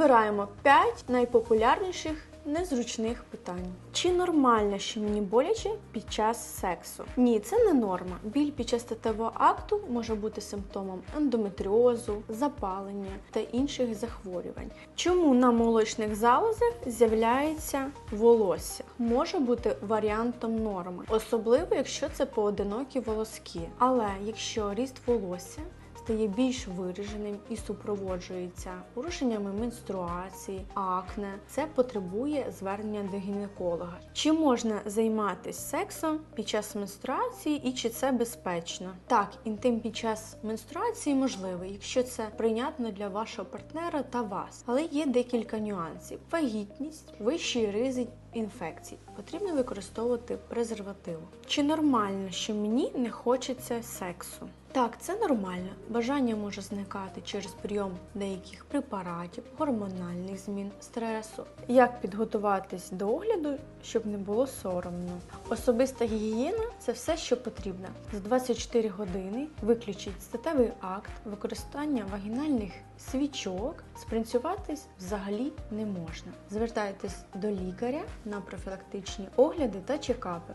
Розбираємо 5 найпопулярніших незручних питань. Чи нормально, що мені боляче під час сексу? Ні, це не норма. Біль під час статевого акту може бути симптомом ендометріозу, запалення та інших захворювань. Чому на молочних залозах з'являється волосся? Може бути варіантом норми, особливо якщо це поодинокі волоски. Але якщо ріст волосся стає більш вираженим і супроводжується порушеннями менструації, акне. Це потребує звернення до гінеколога. Чи можна займатися сексом під час менструації і чи це безпечно? Так, інтим під час менструації можливий, якщо це прийнятно для вашого партнера та вас, але є декілька нюансів: вагітність, вищий ризик інфекцій. Потрібно використовувати презервативу. Чи нормально, що мені не хочеться сексу? Так, це нормально. Бажання може зникати через прийом деяких препаратів, гормональних змін, стресу. Як підготуватись до огляду, щоб не було соромно? Особиста гігієна це все, що потрібно. За 24 години виключіть статевий акт, використання вагінальних свічок, спринцюватись взагалі не можна. Звертайтесь до лікаря на профілактичні огляди та чекапи.